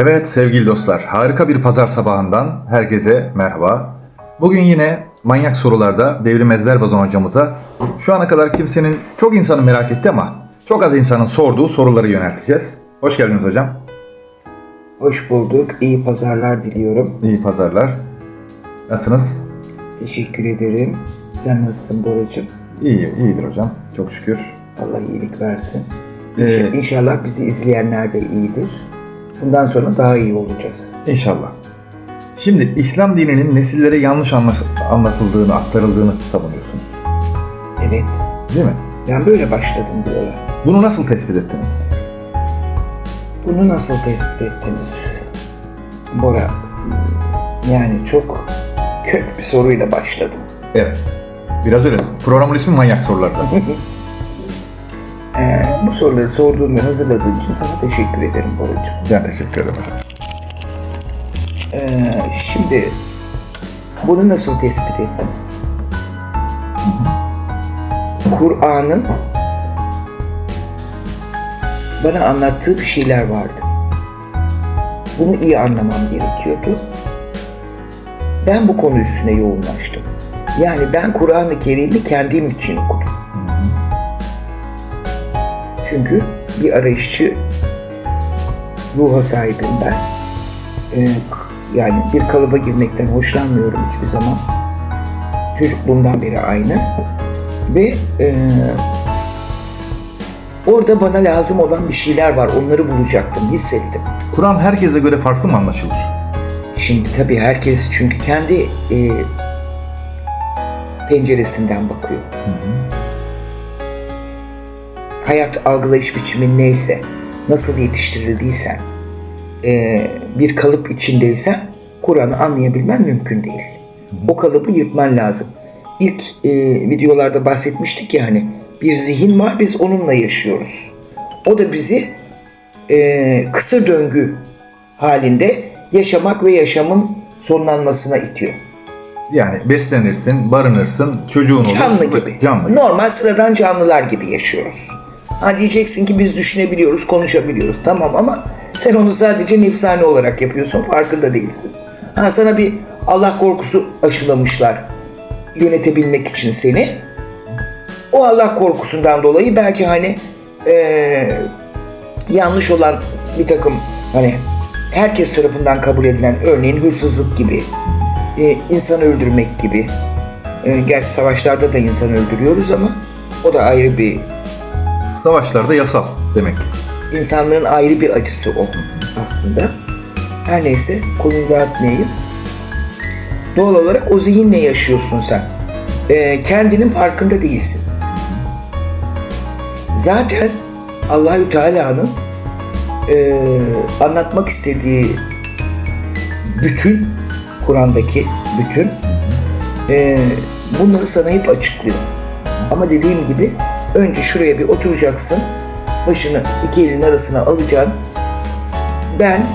Evet sevgili dostlar, harika bir pazar sabahından herkese merhaba. Bugün yine manyak sorularda Devrim Ezber Bazan hocamıza şu ana kadar kimsenin, çok insanın merak etti ama çok az insanın sorduğu soruları yönelteceğiz. Hoş geldiniz hocam. Hoş bulduk. İyi pazarlar diliyorum. İyi pazarlar. Nasılsınız? Teşekkür ederim. Sen nasılsın Boracığım? İyi, iyidir hocam. Çok şükür. Allah iyilik versin. Ee, İnşallah bizi izleyenler de iyidir. Bundan sonra daha iyi olacağız. İnşallah. Şimdi İslam dininin nesillere yanlış anla- anlatıldığını, aktarıldığını savunuyorsunuz. Evet. Değil mi? Ben böyle başladım bu yola. Bunu nasıl tespit ettiniz? Bunu nasıl tespit ettiniz? Bora, yani çok kök bir soruyla başladım. Evet. Biraz öyle. Programın ismi Manyak Sorular zaten. Ee, bu soruları sorduğun ve hazırladığın için sana teşekkür ederim Boracığım. ben teşekkür ederim. Ee, şimdi bunu nasıl tespit ettim? Kur'an'ın bana anlattığı bir şeyler vardı. Bunu iyi anlamam gerekiyordu. Ben bu konu üstüne yoğunlaştım. Yani ben Kur'an-ı Kerim'i kendim için okudum. Çünkü bir arayışçı ruha sahibim ben. Ee, yani bir kalıba girmekten hoşlanmıyorum hiçbir zaman. Çocukluğumdan beri aynı. Ve e, orada bana lazım olan bir şeyler var. Onları bulacaktım, hissettim. Kur'an herkese göre farklı mı anlaşılır? Şimdi tabii herkes çünkü kendi e, penceresinden bakıyor. Hayat algılayış biçimin neyse, nasıl yetiştirildiysen, e, bir kalıp içindeysen Kur'an'ı anlayabilmen mümkün değil. O kalıbı yırtman lazım. İlk e, videolarda bahsetmiştik ya hani bir zihin var biz onunla yaşıyoruz. O da bizi e, kısır döngü halinde yaşamak ve yaşamın sonlanmasına itiyor. Yani beslenirsin, barınırsın, çocuğun olur. Canlı gibi. Canlı gibi. Normal sıradan canlılar gibi yaşıyoruz. Ha diyeceksin ki biz düşünebiliyoruz, konuşabiliyoruz. Tamam ama sen onu sadece nefsane olarak yapıyorsun, farkında değilsin. Ha sana bir Allah korkusu aşılamışlar yönetebilmek için seni. O Allah korkusundan dolayı belki hani eee, yanlış olan bir takım hani herkes tarafından kabul edilen örneğin hırsızlık gibi, e, insan öldürmek gibi. E, gerçi savaşlarda da insan öldürüyoruz ama o da ayrı bir Savaşlarda yasal demek. insanlığın ayrı bir acısı o aslında. Her neyse konuyu dağıtmayayım. Doğal olarak o zihinle yaşıyorsun sen. E, kendinin farkında değilsin. Zaten Allahü Teala'nın e, anlatmak istediği bütün Kur'an'daki bütün e, bunları sana hep açıklıyor. Ama dediğim gibi önce şuraya bir oturacaksın. Başını iki elin arasına alacaksın. Ben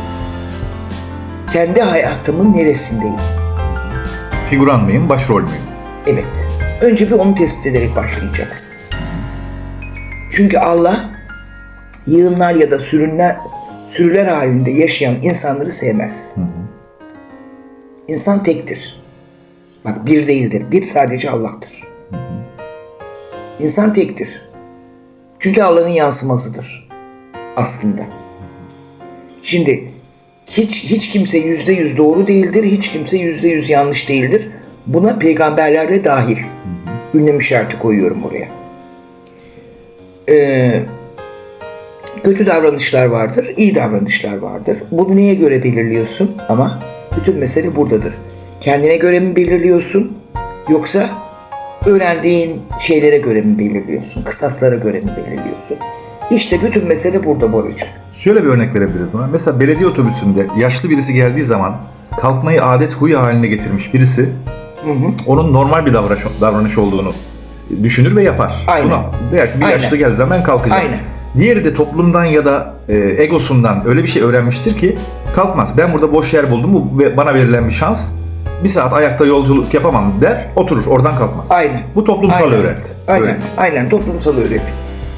kendi hayatımın neresindeyim? Figüran mıyım, başrol müyüm? Evet. Önce bir onu tespit ederek başlayacaksın. Çünkü Allah yığınlar ya da sürünler sürüler halinde yaşayan insanları sevmez. İnsan tektir. Bak bir değildir. Bir sadece Allah'tır. İnsan tektir. Çünkü Allah'ın yansımasıdır. Aslında. Şimdi hiç hiç kimse yüzde yüz doğru değildir. Hiç kimse yüzde yüz yanlış değildir. Buna peygamberler de dahil. Ünlem işareti koyuyorum oraya. Ee, kötü davranışlar vardır, iyi davranışlar vardır. Bunu neye göre belirliyorsun? Ama bütün mesele buradadır. Kendine göre mi belirliyorsun? Yoksa öğrendiğin şeylere göre mi belirliyorsun? Kısaslara göre mi belirliyorsun? İşte bütün mesele burada Borucu. Şöyle bir örnek verebiliriz buna. Mesela belediye otobüsünde yaşlı birisi geldiği zaman kalkmayı adet huy haline getirmiş birisi onun normal bir davranış, davranış olduğunu düşünür ve yapar. Aynen. Buna der ki bir Aynen. yaşlı geldiği zaman ben kalkacağım. Aynen. Diğeri de toplumdan ya da e, egosundan öyle bir şey öğrenmiştir ki kalkmaz. Ben burada boş yer buldum. Bu bana verilen bir şans. Bir saat ayakta yolculuk yapamam der. Oturur. Oradan kalkmaz. Aynen. Bu toplumsal Aynen. öğreti. Aynen. öğreti. Aynen toplumsal öğreti.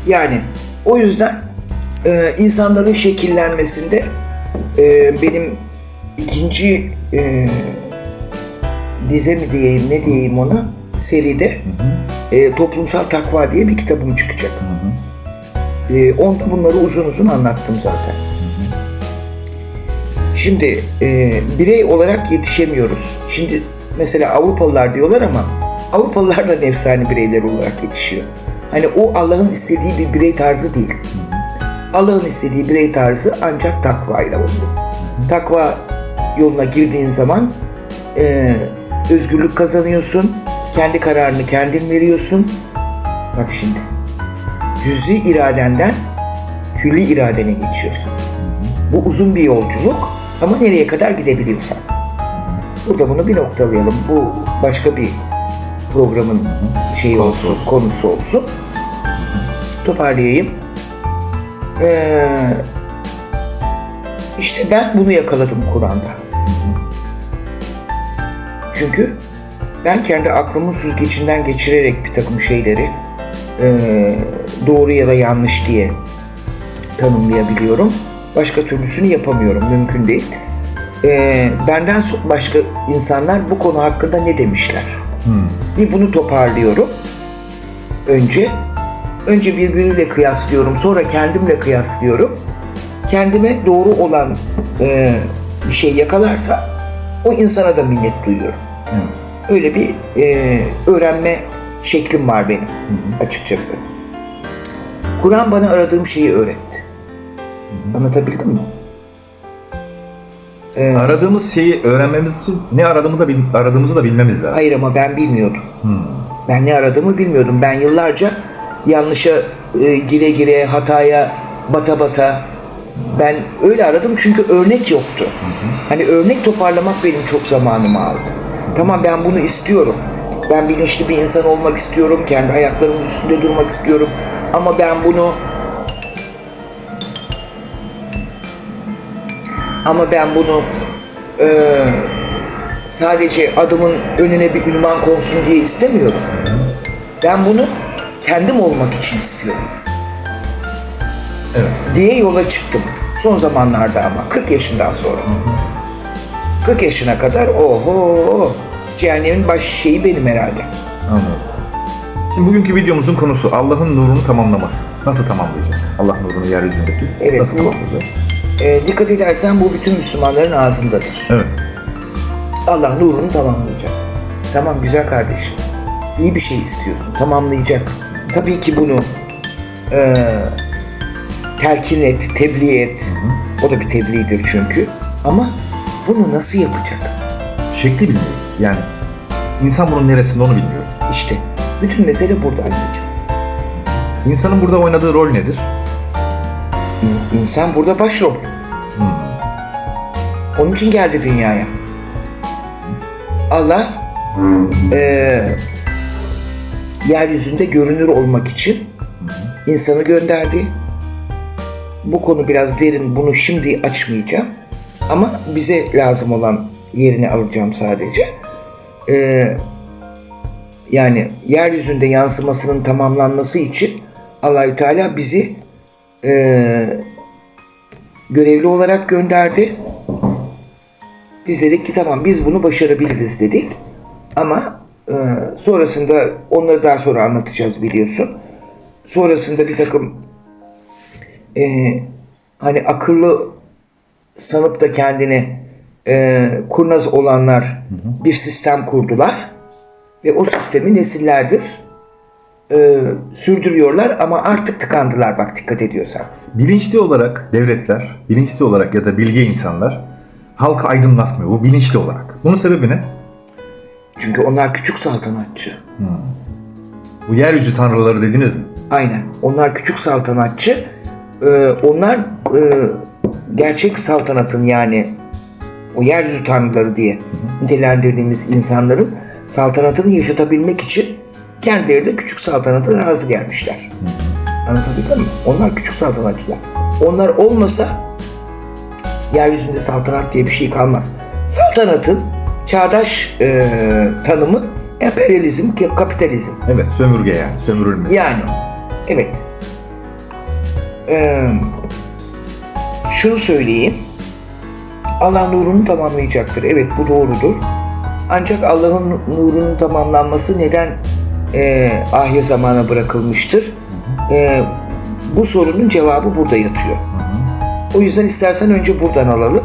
Yani o yüzden e, insanların şekillenmesinde e, benim ikinci e, dize mi diyeyim ne diyeyim ona seride e, Toplumsal Takva diye bir kitabım çıkacak. E, onda bunları uzun uzun anlattım zaten. Şimdi e, birey olarak yetişemiyoruz. Şimdi mesela Avrupalılar diyorlar ama Avrupalılar da nefsani bireyler olarak yetişiyor. Hani o Allah'ın istediği bir birey tarzı değil. Allah'ın istediği birey tarzı ancak takva ile olur. Takva yoluna girdiğin zaman e, özgürlük kazanıyorsun. Kendi kararını kendin veriyorsun. Bak şimdi. Cüzi iradenden külli iradene geçiyorsun. Bu uzun bir yolculuk ama nereye kadar gidebiliyorsan. Burada bunu bir noktalayalım. Bu başka bir programın şeyi Konusu olsun, olsun. konusu olsun. Toparlayayım. Ee, işte ben bunu yakaladım Kur'an'da. Çünkü ben kendi aklımın süzgecinden geçirerek bir takım şeyleri e, doğru ya da yanlış diye tanımlayabiliyorum. Başka türlüsünü yapamıyorum. Mümkün değil. E, benden başka insanlar bu konu hakkında ne demişler? Bir bunu toparlıyorum. Önce önce birbiriyle kıyaslıyorum. Sonra kendimle kıyaslıyorum. Kendime doğru olan e, bir şey yakalarsa o insana da minnet duyuyorum. Öyle bir e, öğrenme şeklim var benim açıkçası. Kur'an bana aradığım şeyi öğretti. Anlatabildim mi? Aradığımız şeyi öğrenmemiz için ne aradığımı da bil- aradığımızı da bilmemiz lazım. Hayır ama ben bilmiyordum. Ben ne aradığımı bilmiyordum. Ben yıllarca yanlışa e, gire gire, hataya bata bata ben öyle aradım çünkü örnek yoktu. Hani örnek toparlamak benim çok zamanımı aldı. Tamam ben bunu istiyorum. Ben bilinçli bir insan olmak istiyorum. Kendi ayaklarımın üstünde durmak istiyorum. Ama ben bunu ama ben bunu eee sadece adımın önüne bir ünvan konsun diye istemiyorum. Ben bunu kendim olmak için istiyorum. Evet. Diye yola çıktım. Son zamanlarda ama 40 yaşından sonra. 40 yaşına kadar oho cehennemin baş şeyi benim herhalde. Anladım. Şimdi bugünkü videomuzun konusu Allah'ın nurunu tamamlaması. Nasıl tamamlayacak? Allah nurunu yeryüzündeki Evet, nasıl tamamlayacak? Ee, dikkat edersen bu bütün Müslümanların ağzındadır. Evet. Allah nurunu tamamlayacak. Tamam güzel kardeşim. İyi bir şey istiyorsun. Tamamlayacak. Tabii ki bunu eee telkin et, tebliğ et. O da bir tebliğdir çünkü. Ama bunu nasıl yapacak? Şekli bilmiyoruz. Yani insan bunun neresinde onu bilmiyoruz. İşte bütün mesele burada anneciğim. İnsanın burada oynadığı rol nedir? İn- İnsan burada başrol. Onun için geldi dünyaya. Allah eee yeryüzünde görünür olmak için insanı gönderdi. Bu konu biraz derin, bunu şimdi açmayacağım. Ama bize lazım olan yerini alacağım sadece. Eee, yani yeryüzünde yansımasının tamamlanması için Allahü Teala bizi eee, görevli olarak gönderdi. Biz dedik ki tamam biz bunu başarabiliriz dedik. Ama e, sonrasında onları daha sonra anlatacağız biliyorsun. Sonrasında bir takım e, hani akıllı sanıp da kendini e, kurnaz olanlar bir sistem kurdular. Ve o sistemi nesillerdir e, sürdürüyorlar ama artık tıkandılar bak dikkat ediyorsan. Bilinçli olarak devletler, bilinçli olarak ya da bilge insanlar halkı aydınlatmıyor. Bu bilinçli olarak. Bunun sebebi ne? Çünkü onlar küçük saltanatçı. Bu yeryüzü tanrıları dediniz mi? Aynen. Onlar küçük saltanatçı. Ee, onlar e, gerçek saltanatın yani o yeryüzü tanrıları diye nitelendirdiğimiz insanların saltanatını yaşatabilmek için kendileri de küçük saltanata razı gelmişler. Anlatabildim mi? Onlar küçük saltanatçılar. Onlar olmasa yeryüzünde saltanat diye bir şey kalmaz. Saltanatın çağdaş e, tanımı emperyalizm, kapitalizm. Evet, sömürge yani. Sömürülme. Yani evet. Ee, şunu söyleyeyim. Allah nurunu tamamlayacaktır. Evet bu doğrudur. Ancak Allah'ın nurunun tamamlanması neden e, ahir zamana bırakılmıştır? E, bu sorunun cevabı burada yatıyor. O yüzden istersen önce buradan alalım.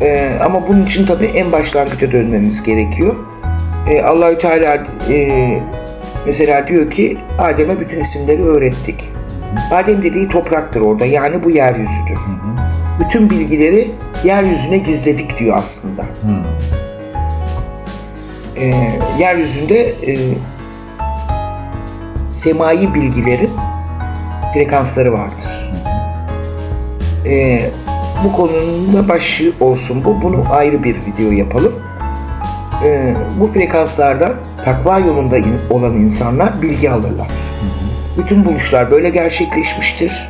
E, ama bunun için tabii en başlangıca dönmemiz gerekiyor. E, Allahü Teala e, mesela diyor ki Adem'e bütün isimleri öğrettik. Adem dediği topraktır orada yani bu yeryüzüdür. Bütün bilgileri yeryüzüne gizledik diyor aslında. E, yeryüzünde e, semai bilgilerin frekansları vardır. E, bu konunun başı olsun bu. Bunu ayrı bir video yapalım. E, bu frekanslardan takva yolunda olan insanlar bilgi alırlar. Bütün buluşlar böyle gerçekleşmiştir.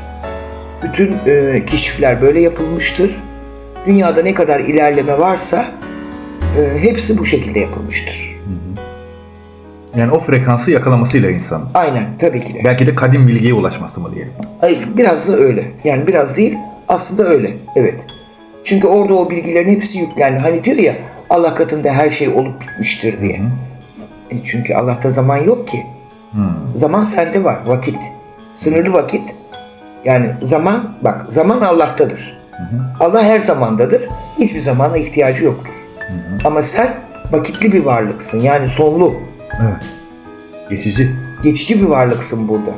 Bütün e, keşifler böyle yapılmıştır. Dünyada ne kadar ilerleme varsa e, hepsi bu şekilde yapılmıştır. Yani o frekansı yakalamasıyla insan. Aynen tabii ki de. Belki de kadim bilgiye ulaşması mı diyelim. Ay, biraz da öyle. Yani biraz değil aslında öyle. Evet. Çünkü orada o bilgilerin hepsi yüklendi. Hani diyor ya Allah katında her şey olup bitmiştir diye. E çünkü Allah'ta zaman yok ki. Zaman sende var. Vakit. Sınırlı vakit. Yani zaman bak zaman Allah'tadır. Allah her zamandadır. Hiçbir zamana ihtiyacı yoktur. Ama sen vakitli bir varlıksın. Yani sonlu. Evet. Geçici. Geçici bir varlıksın burada.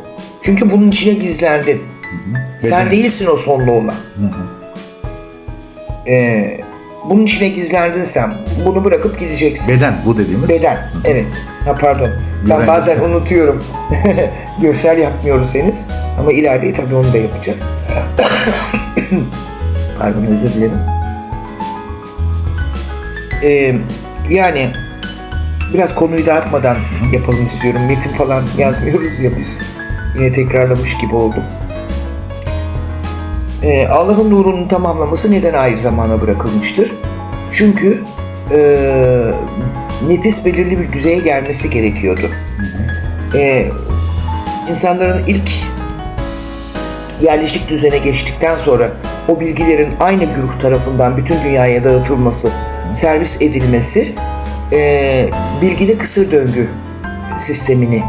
Çünkü bunun içine gizlendin. Sen Beden. değilsin o sonlu olan. Ee, bunun içine gizlendin sen. Bunu bırakıp gideceksin. Beden bu dediğimiz. Beden. Evet. Ha pardon. Ben Güven. bazen unutuyorum. Görsel yapmıyoruz henüz. Ama ileride tabii onu da yapacağız. pardon özür dilerim. Ee, yani biraz konuyu dağıtmadan yapalım istiyorum. Metin falan yazmıyoruz ya biz. Yine tekrarlamış gibi oldum. Ee, Allah'ın nurunun tamamlaması neden ayrı zamana bırakılmıştır? Çünkü e, nefis belirli bir düzeye gelmesi gerekiyordu. Ee, insanların ilk yerleşik düzene geçtikten sonra o bilgilerin aynı güruh tarafından bütün dünyaya dağıtılması, servis edilmesi e, bilgide kısır döngü sistemini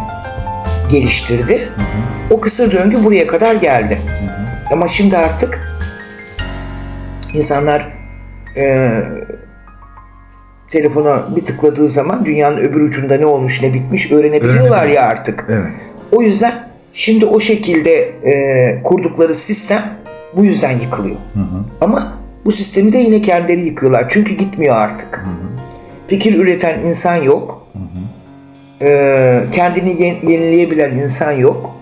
geliştirdi. O kısır döngü buraya kadar geldi. Ama şimdi artık insanlar e, telefona bir tıkladığı zaman dünyanın öbür ucunda ne olmuş ne bitmiş öğrenebiliyorlar Öğrenebiliyor. ya artık. Evet. O yüzden şimdi o şekilde e, kurdukları sistem bu yüzden yıkılıyor. Ama bu sistemi de yine kendileri yıkıyorlar. Çünkü gitmiyor artık. Fikir üreten insan yok. E, kendini ye- yenileyebilen insan yok.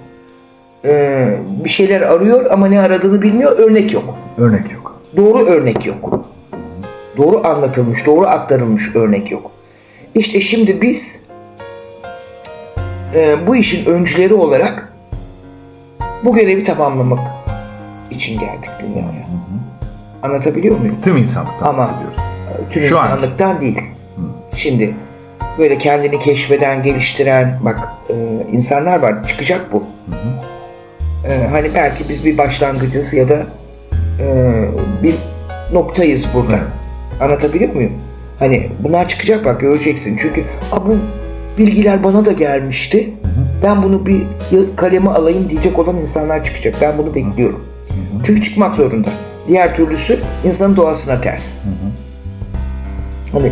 E, bir şeyler arıyor ama ne aradığını bilmiyor. Örnek yok. Örnek yok. Doğru örnek yok. Doğru anlatılmış, doğru aktarılmış örnek yok. İşte şimdi biz e, bu işin öncüleri olarak bu görevi tamamlamak için geldik dünyaya. Anlatabiliyor muyum? Tüm insanlıktan Ama- bahsediyoruz. Tüm Şu an. insanlıktan değil. Şimdi böyle kendini keşfeden, geliştiren bak e, insanlar var. Çıkacak bu. E, hani belki biz bir başlangıcız ya da e, bir noktayız burada. Anlatabiliyor muyum? Hani bunlar çıkacak bak göreceksin. Çünkü "Aa, bu bilgiler bana da gelmişti. Ben bunu bir kaleme alayım diyecek olan insanlar çıkacak. Ben bunu bekliyorum. Çünkü çıkmak zorunda. Diğer türlüsü insanın doğasına ters. Hani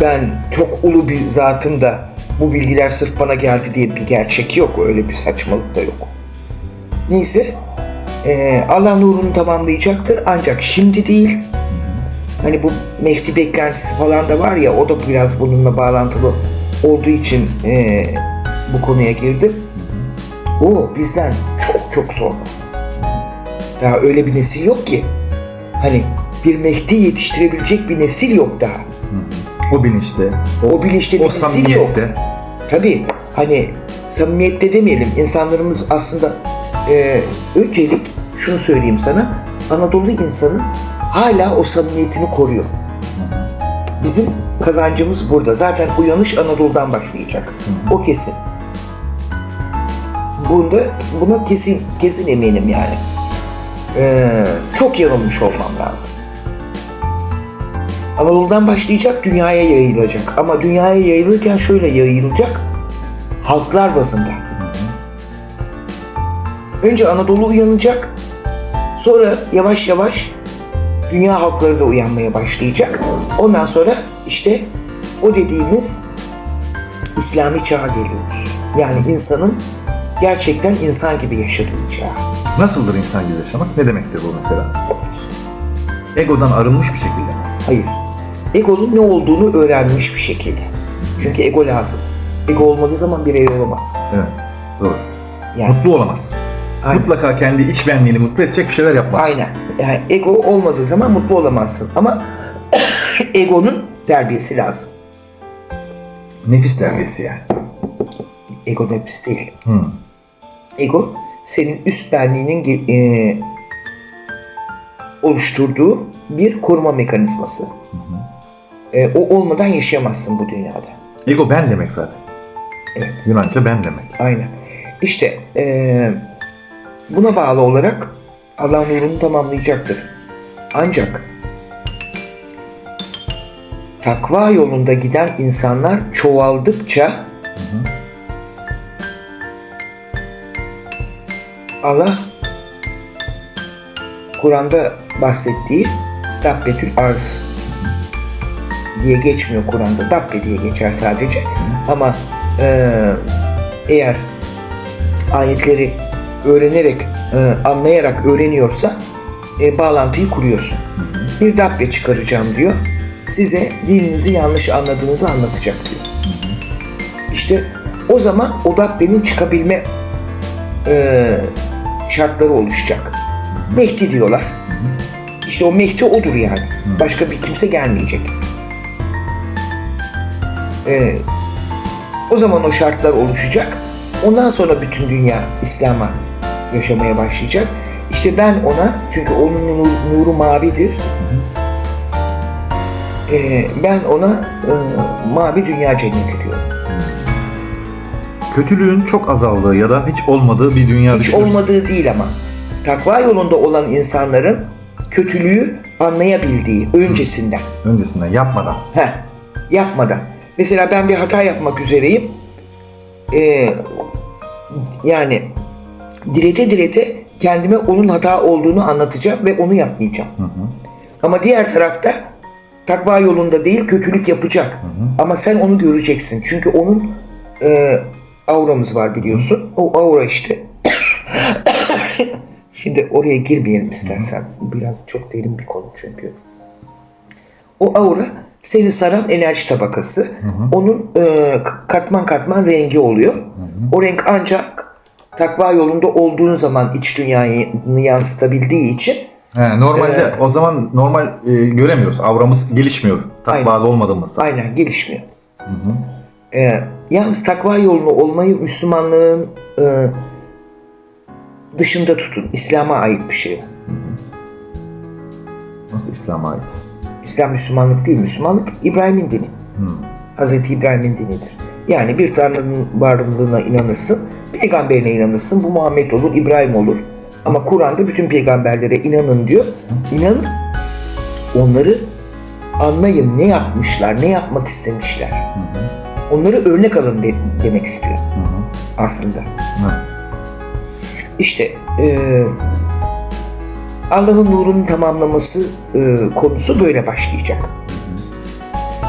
ben çok ulu bir zatım da bu bilgiler sırf bana geldi diye bir gerçek yok. Öyle bir saçmalık da yok. Neyse eee, Allah nurunu tamamlayacaktır ancak şimdi değil. Hani bu Mehdi beklentisi falan da var ya o da biraz bununla bağlantılı olduğu için eee, bu konuya girdim. O bizden çok çok sonra. Daha öyle bir nesil yok ki. Hani bir Mehdi yetiştirebilecek bir nesil yok daha. O bilinçte, O bilinçte bir o nesil yok. samimiyette. Tabii hani samimiyette demeyelim. İnsanlarımız aslında e, öncelik şunu söyleyeyim sana. Anadolu insanı hala o samimiyetini koruyor. Bizim kazancımız burada. Zaten uyanış Anadolu'dan başlayacak. O kesin. Bunda buna kesin kesin eminim yani. Ee, çok yanılmış olmam lazım. Anadolu'dan başlayacak, dünyaya yayılacak. Ama dünyaya yayılırken şöyle yayılacak. Halklar bazında. Önce Anadolu uyanacak. Sonra yavaş yavaş dünya halkları da uyanmaya başlayacak. Ondan sonra işte o dediğimiz İslami çağa geliyoruz. Yani insanın gerçekten insan gibi yaşadığı çağ. Nasıldır insan gibi yaşamak? Ne demektir bu mesela? Egodan arınmış bir şekilde. Hayır. Egonun ne olduğunu öğrenmiş bir şekilde. Çünkü ego lazım. Ego olmadığı zaman birey olamazsın. Evet. Doğru. Yani Mutlu olamaz. Aynen. Mutlaka kendi iç benliğini mutlu edecek bir şeyler yapmaz. aynen. Yani ego olmadığı zaman mutlu olamazsın. Ama egonun terbiyesi lazım. Nefis terbiyesi yani. Ego nefis değil. Hı. Ego senin üst benliğinin e, oluşturduğu bir koruma mekanizması. E, o olmadan yaşayamazsın bu dünyada. Ego ben demek zaten. Evet. Yunanca ben demek. Aynen. İşte e, buna bağlı olarak Allah nurunu tamamlayacaktır. Ancak takva yolunda giden insanlar çoğaldıkça Allah Kur'an'da bahsettiği Dabbetül Arz diye geçmiyor Kur'an'da. Dabbe diye geçer sadece. Ama e, eğer ayetleri öğrenerek, e, anlayarak öğreniyorsa e, bağlantıyı kuruyorsun. Bir dabbe çıkaracağım diyor. Size dininizi yanlış anladığınızı anlatacak diyor. İşte o zaman o dabbenin çıkabilme e, şartları oluşacak. Mehdi diyorlar. İşte o Mehdi odur yani. Başka bir kimse gelmeyecek. E, o zaman o şartlar oluşacak. Ondan sonra bütün dünya İslam'a yaşamaya başlayacak. İşte ben ona, çünkü onun nur- nuru mavidir. Ee, ben ona e, mavi dünya cenneti diyorum. Kötülüğün çok azaldığı ya da hiç olmadığı bir dünya Hiç düşünürsün. olmadığı değil ama. Takva yolunda olan insanların kötülüğü anlayabildiği öncesinden. Öncesinden yapmadan. He, yapmadan. Mesela ben bir hata yapmak üzereyim. Ee, yani direte direte kendime onun hata olduğunu anlatacağım ve onu yapmayacağım. Ama diğer tarafta takva yolunda değil kötülük yapacak. Ama sen onu göreceksin. Çünkü onun e, auramız var biliyorsun. O aura işte. Şimdi oraya girmeyelim istersen. Bu Biraz çok derin bir konu çünkü. O aura seni saran enerji tabakası. Onun e, katman katman rengi oluyor. O renk ancak takva yolunda olduğun zaman iç dünyayı yansıtabildiği için He, normalde o zaman normal e, göremiyoruz. Avramız gelişmiyor. Aynen. Takvalı olmadığımız. aynen gelişmiyor. E, yalnız takva yolunu olmayı Müslümanlığın e, dışında tutun. İslam'a ait bir şey. Nasıl İslam'a ait? İslam Müslümanlık değil. Müslümanlık İbrahim'in dini. Hazreti İbrahim'in dinidir. Yani bir Tanrı'nın varlığına inanırsın, peygamberine inanırsın. Bu Muhammed olur, İbrahim olur. Ama Kur'an'da bütün peygamberlere inanın diyor. İnanın. Onları anlayın ne yapmışlar, ne yapmak istemişler. Onları örnek alın de- demek istiyor aslında. Evet. İşte eee, Allah'ın nurunun tamamlaması eee, konusu böyle başlayacak.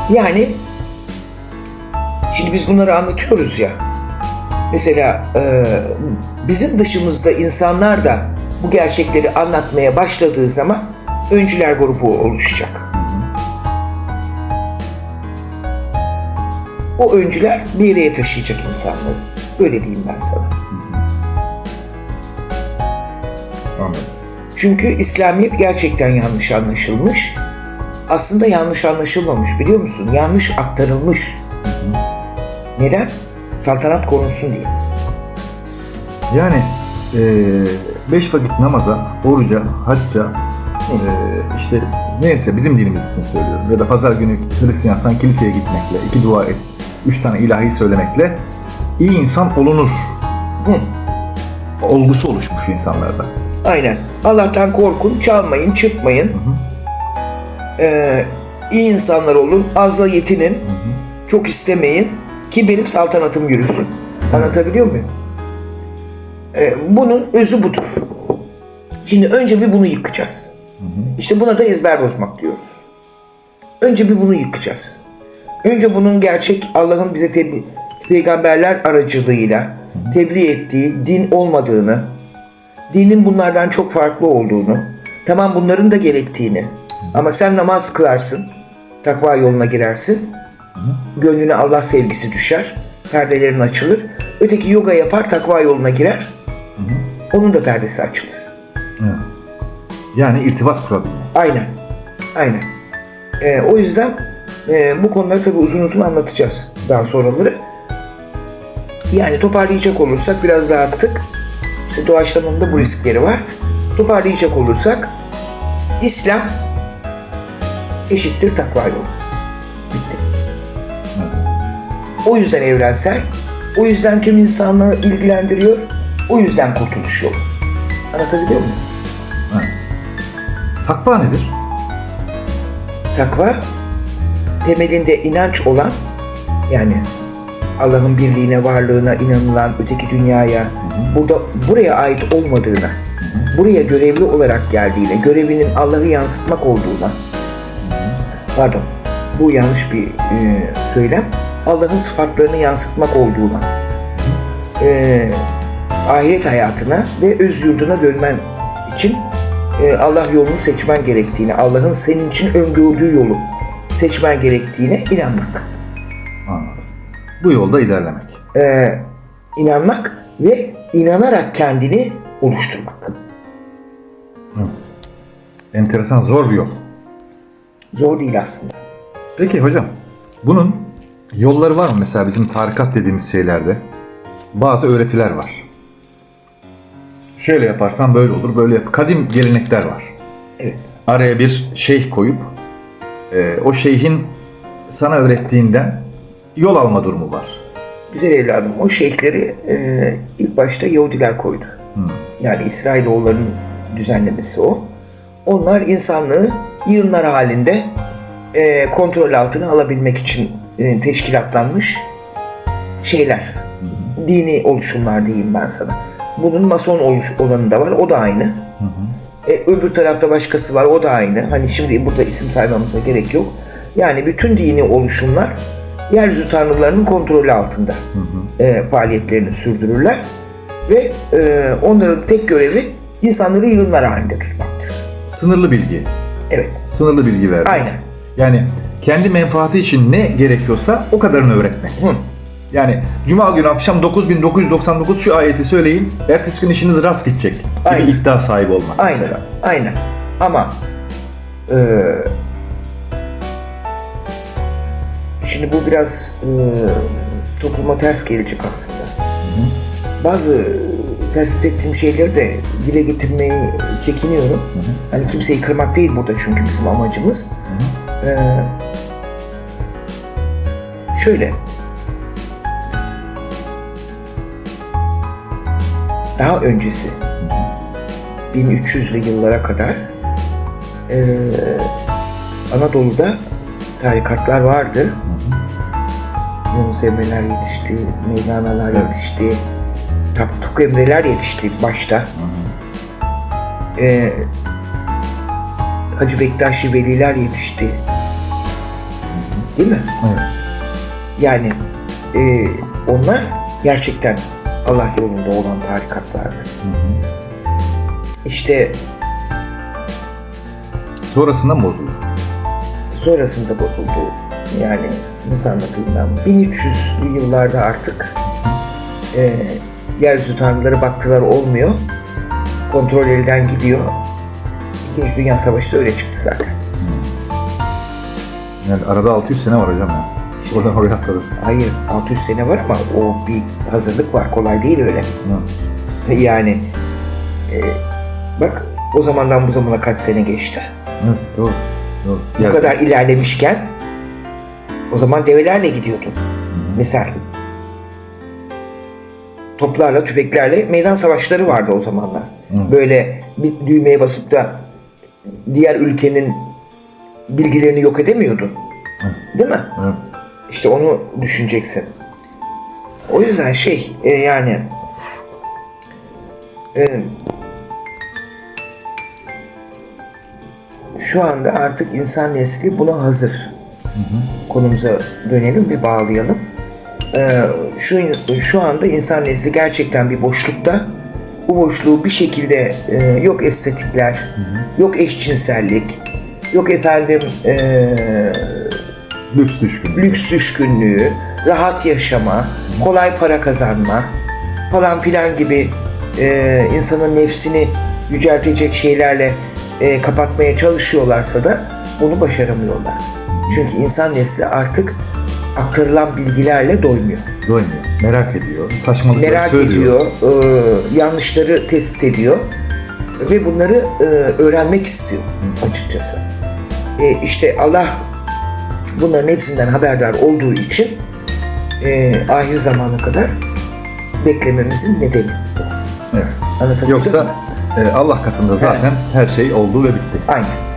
Yani şimdi biz bunları anlatıyoruz ya. Mesela eee, bizim dışımızda insanlar da bu gerçekleri anlatmaya başladığı zaman öncüler grubu oluşacak. O öncüler bir yere taşıyacak insanları. Böyle diyeyim ben sana. Anladım. Çünkü İslamiyet gerçekten yanlış anlaşılmış. Aslında yanlış anlaşılmamış biliyor musun? Yanlış aktarılmış. Neden? Saltanat korunsun diye. Yani e, beş vakit namaza, oruca, hacca, e, işte neyse bizim dinimiz için söylüyorum. Ya da pazar günü Hristiyansan kiliseye gitmekle, iki dua et, üç tane ilahi söylemekle iyi insan olunur. Hı. Olgusu oluşmuş insanlarda. Aynen. Allah'tan korkun, çalmayın, çırpmayın. Ee, iyi insanlar olun, azla yetinin, çok istemeyin ki benim saltanatım yürüsün. Anlatabiliyor muyum? Ee, bunun özü budur. Şimdi önce bir bunu yıkacağız. İşte buna da ezber bozmak diyoruz. Önce bir bunu yıkacağız. Önce bunun gerçek Allah'ın bize tebliğ, peygamberler aracılığıyla tebliğ ettiği din olmadığını, dinin bunlardan çok farklı olduğunu, tamam bunların da gerektiğini ama sen namaz kılarsın, takva yoluna girersin, gönlüne Allah sevgisi düşer, perdelerin açılır. Öteki yoga yapar, takva yoluna girer, onun da perdesi açılır. Evet. Yani irtibat kurabilmek. Aynen. Aynen. Ee, o yüzden e, bu konuları tabii uzun uzun anlatacağız daha sonraları. Yani toparlayacak olursak biraz daha attık. İşte doğaçlamanın da bu riskleri var. Toparlayacak olursak İslam eşittir takva yolu. Bitti. O yüzden evrensel. O yüzden tüm insanlığı ilgilendiriyor. O yüzden kurtuluş yolu. Anlatabiliyor muyum? Evet. Takva nedir? Takva temelinde inanç olan yani Allah'ın birliğine, varlığına inanılan öteki dünyaya burada buraya ait olmadığına, buraya görevli olarak geldiğine, görevinin Allah'ı yansıtmak olduğuna. Pardon bu yanlış bir e, söylem. Allah'ın sıfatlarını yansıtmak olduğuna. E, ahiret hayatına ve öz yurduna dönmen için e, Allah yolunu seçmen gerektiğini, Allah'ın senin için öngördüğü yolu seçmen gerektiğine inanmak. Bu yolda ilerlemek. E, inanmak ve inanarak kendini oluşturmak. Evet. Enteresan zor bir yol. Zor değil aslında. Peki hocam, bunun yolları var mı mesela bizim tarikat dediğimiz şeylerde? Bazı öğretiler var. Şöyle yaparsan böyle olur, böyle yap. Kadim gelenekler var. Evet. Araya bir şeyh koyup e, o şeyhin sana öğrettiğinden yol alma durumu var. Güzel evladım o şeyhleri e, ilk başta Yahudiler koydu. Yani İsrailoğulların düzenlemesi o. Onlar insanlığı yığınlar halinde e, kontrol altına alabilmek için e, teşkilatlanmış şeyler. Dini oluşumlar diyeyim ben sana. Bunun mason oluş olanı da var. O da aynı. E, öbür tarafta başkası var. O da aynı. Hani şimdi burada isim saymamıza gerek yok. Yani bütün dini oluşumlar yeryüzü tanrılarının kontrolü altında e, faaliyetlerini sürdürürler. Ve e, onların tek görevi insanları yığınlar halinde tutmaktır. Sınırlı bilgi. Evet. Sınırlı bilgi vermek. Aynen. Yani kendi menfaati için ne gerekiyorsa o kadarını öğretmek. Hı. Yani Cuma günü akşam 9999 şu ayeti söyleyin, ertesi gün işiniz rast gidecek gibi Aynen. iddia sahibi olmak Aynen. mesela. Aynen. Ama e, şimdi bu biraz e, topluma ters gelecek aslında. Bazı tespit ettiğim şeyleri de dile getirmeyi çekiniyorum. Hani kimseyi kırmak değil burada çünkü bizim amacımız. E, şöyle. Daha öncesi 1300'lü yıllara kadar eee, Anadolu'da tarikatlar vardı. Yunus Emre'ler yetişti, Mevlana'lar yetişti, Tapduk Emre'ler yetişti başta. Eee Hacı Bektaşi Veliler yetişti. Değil mi? Evet. Yani eee, onlar gerçekten Allah yolunda olan tarikatlardı. İşte Sonrasında mı bozuldu? sonrasında bozuldu. Yani nasıl anlatayım ben? 1300'lü yıllarda artık e, yeryüzü tanrıları baktılar olmuyor. Kontrol elden gidiyor. İkinci Dünya Savaşı da öyle çıktı zaten. Yani arada 600 sene var hocam ya. Oradan oraya atladım. Hayır 600 sene var ama o bir hazırlık var. Kolay değil öyle. Hı. Yani e, bak o zamandan bu zamana kaç sene geçti. Evet doğru. doğru. bu Yani- kadar ilerlemişken o zaman develerle gidiyordun. Misal. Toplarla, tüfeklerle meydan savaşları vardı o zamanlar. Böyle bir düğmeye basıp da diğer ülkenin bilgilerini yok edemiyordun. Değil mi? Evet. İşte onu düşüneceksin. O yüzden şey e, yani e, şu anda artık insan nesli buna hazır. Konumuza dönelim bir bağlayalım. E, şu şu anda insan nesli gerçekten bir boşlukta. Bu boşluğu bir şekilde e, yok estetikler, yok eşcinsellik, yok efendim e, Lüks düşkün. lüks düşkünlüğü, rahat yaşama, kolay para kazanma falan filan gibi e, insanın nefsini yüceltecek şeylerle e, kapatmaya çalışıyorlarsa da bunu başaramıyorlar. Çünkü insan nesli artık aktarılan bilgilerle doymuyor. Doymuyor. Merak ediyor. Saçmalıkları Merak söylüyor. ediyor, e, yanlışları tespit ediyor ve bunları e, öğrenmek istiyor açıkçası. E, işte Allah bunların hepsinden haberdar olduğu için e, ahir zamana kadar beklememizin nedeni. bu. Evet. Anlatabildim mi? Yoksa e, Allah katında zaten her şey oldu ve bitti. Aynen.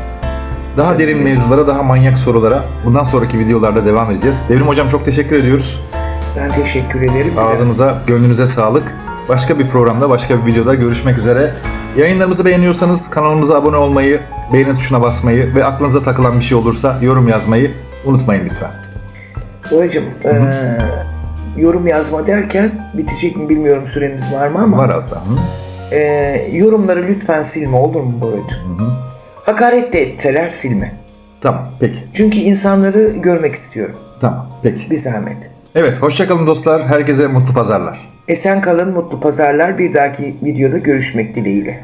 Daha derin mevzulara, daha manyak sorulara bundan sonraki videolarda devam edeceğiz. Devrim Hocam çok teşekkür ediyoruz. Ben teşekkür ederim. Ağzınıza, gönlünüze sağlık. Başka bir programda, başka bir videoda görüşmek üzere. Yayınlarımızı beğeniyorsanız kanalımıza abone olmayı, beğeni tuşuna basmayı ve aklınıza takılan bir şey olursa yorum yazmayı unutmayın lütfen. Babacım, e, yorum yazma derken bitecek mi bilmiyorum süremiz var mı ama Var az daha. Hı? e, yorumları lütfen silme olur mu babacım? Hakaret de etseler silme. Tamam, peki. Çünkü insanları görmek istiyorum. Tamam, peki. Bir zahmet. Evet, hoşçakalın dostlar. Herkese mutlu pazarlar. Esen kalın, mutlu pazarlar. Bir dahaki videoda görüşmek dileğiyle.